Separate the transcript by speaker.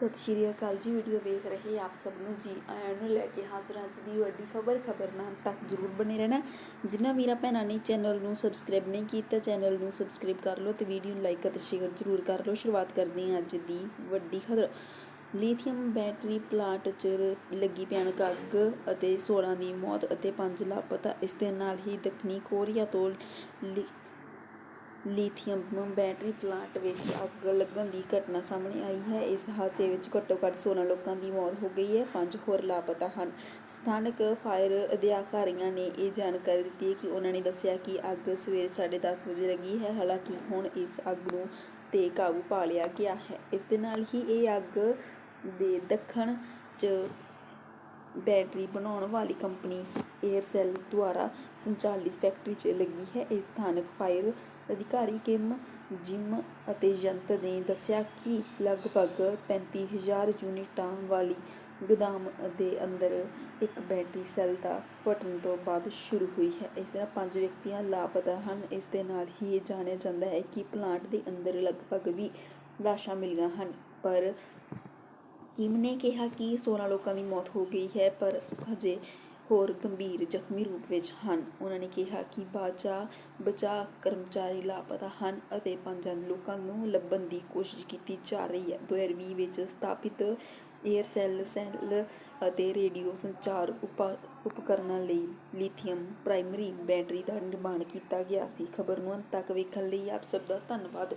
Speaker 1: ਸਤਿ ਸ਼੍ਰੀ ਅਕਾਲ ਜੀ, ਵੀਡੀਓ ਵੇਖ ਰਹੇ ਆਪ ਸਭ ਨੂੰ ਜੀ ਆਇਆਂ ਨੂੰ ਲੈ ਕੇ ਹਾਜ਼ਰ ਅੱਜ ਦੀ ਵੱਡੀ ਖਬਰ ਖਬਰ ਤੱਕ ਜਰੂਰ ਬਣੇ ਰਹਿਣਾ। ਜਿਨ੍ਹਾਂ ਵੀਰਾਂ ਭੈਣਾਂ ਨੇ ਚੈਨਲ ਨੂੰ ਸਬਸਕ੍ਰਾਈਬ ਨਹੀਂ ਕੀਤਾ, ਚੈਨਲ ਨੂੰ ਸਬਸਕ੍ਰਾਈਬ ਕਰ ਲਓ ਤੇ ਵੀਡੀਓ ਨੂੰ ਲਾਈਕ ਅਤੇ ਸ਼ੇਅਰ ਜਰੂਰ ਕਰ ਲਓ। ਸ਼ੁਰੂਆਤ ਕਰਦੇ ਹਾਂ ਅੱਜ ਦੀ ਵੱਡੀ ਖਬਰ। ਲੀਥੀਅਮ ਬੈਟਰੀ ਪਲਾਂਟ 'ਚ ਲੱਗੀ ਭਿਆਨਕ ਅੱਗ ਅਤੇ 16 ਦੀ ਮੌਤ ਅਤੇ 5 ਲਾਪਤਾ, ਇਸ ਦੇ ਨਾਲ ਹੀ ਦੱਖਣੀ ਕੋਰੀਆ ਤੋਂ ਲੀ- ਲੀਥੀਅਮ ਬੈਟਰੀ ਪਲਾਂਟ ਵਿੱਚ ਅੱਗ ਲੱਗਣ ਦੀ ਘਟਨਾ ਸਾਹਮਣੇ ਆਈ ਹੈ। ਇਸ ਹਾਦਸੇ ਵਿੱਚ ਘੱਟੋ ਘੱਟ 16 ਲੋਕਾਂ ਦੀ ਮੌਤ ਹੋ ਗਈ ਹੈ। ਪੰਜ ਹੋਰ ਲਾਪਤਾ ਹਨ। ਸਥਾਨਕ ਫਾਇਰ ਅਧਿਕਾਰੀਆਂ ਨੇ ਇਹ ਜਾਣਕਾਰੀ ਦਿੱਤੀ ਹੈ ਕਿ ਉਹਨਾਂ ਨੇ ਦੱਸਿਆ ਕਿ ਅੱਗ ਸਵੇਰ 10:30 ਵਜੇ ਲੱਗੀ ਹੈ। ਹਾਲਾਂਕਿ ਹੁਣ ਇਸ ਅੱਗ ਨੂੰ ਤੇ ਕਾਬੂ ਪਾ ਲਿਆ ਗਿਆ ਹੈ। ਇਸ ਦੇ ਨਾਲ ਹੀ ਇਹ ਅੱਗ ਦੇ ਦੱਖਣ 'ਚ ਬੈਟਰੀ ਬਣਾਉਣ ਵਾਲੀ ਕੰਪਨੀ 에ਅਰਸੈਲ ਦੁਆਰਾ ਸੰਚਾਲਿਤ ਫੈਕਟਰੀ 'ਚ ਲੱਗੀ ਹੈ। ਇਹ ਸਥਾਨਕ ਫਾਇਰ ਅਧਿਕਾਰੀ ਕਿਮ ਜਿਮ ਅਤੇ ਯੰਤਰ ਨੇ ਦੱਸਿਆ ਕਿ ਲਗਭਗ 35000 ਯੂਨਿਟਾਂ ਵਾਲੀ ਗੋਦਾਮ ਦੇ ਅੰਦਰ ਇੱਕ ਬੈਟਰੀ ਸੈੱਲ ਦਾ ਫਟਣ ਤੋਂ ਬਾਅਦ ਸ਼ੁਰੂ ਹੋਈ ਹੈ। ਇਸ ਤਰ੍ਹਾਂ ਪੰਜ ਵਿਅਕਤੀਆਂ ਲਾਪਤਾ ਹਨ। ਇਸ ਦੇ ਨਾਲ ਹੀ ਇਹ ਜਾਣਿਆ ਜਾਂਦਾ ਹੈ ਕਿ ਪਲਾਂਟ ਦੇ ਅੰਦਰ ਲਗਭਗ 20 ਲਾਸ਼ਾਂ ਮਿਲੀਆਂ ਹਨ। ਪਰ ਕਿਮ ਨੇ ਕਿਹਾ ਕਿ 16 ਲੋਕਾਂ ਦੀ ਮੌਤ ਹੋ ਗਈ ਹੈ, ਪਰ ਹਜੇ ਹੋਰ ਗੰਭੀਰ ਜ਼ਖਮੀ ਰੂਪ ਵਿੱਚ ਹਨ। ਉਹਨਾਂ ਨੇ ਕਿਹਾ ਕਿ ਬਾਚਾ ਬਚਾਅ ਕਰਮਚਾਰੀ ਲਾਪਤਾ ਹਨ ਅਤੇ ਪੰਜਾਂ ਲੋਕਾਂ ਨੂੰ ਲੱਭਣ ਦੀ ਕੋਸ਼ਿਸ਼ ਕੀਤੀ ਜਾ ਰਹੀ ਹੈ। 2020 ਵਿੱਚ ਸਥਾਪਿਤ 에ਅਰਸੈਲ ਸੈੱਲ ਅਤੇ ਰੇਡੀਓ ਸੰਚਾਰ ਉਪਾ- ਉਪਕਰਨਾਂ ਲਈ ਲਿਥੀਅਮ ਪ੍ਰਾਇਮਰੀ ਬੈਟਰੀ ਦਾ ਨਿਰਮਾਣ ਕੀਤਾ ਗਿਆ ਸੀ। ਖਬਰ ਨੂੰ ਅੰਤ ਤੱਕ ਵੇਖਣ ਲਈ ਆਪ ਸਭ ਦਾ ਧੰਨਵਾਦ।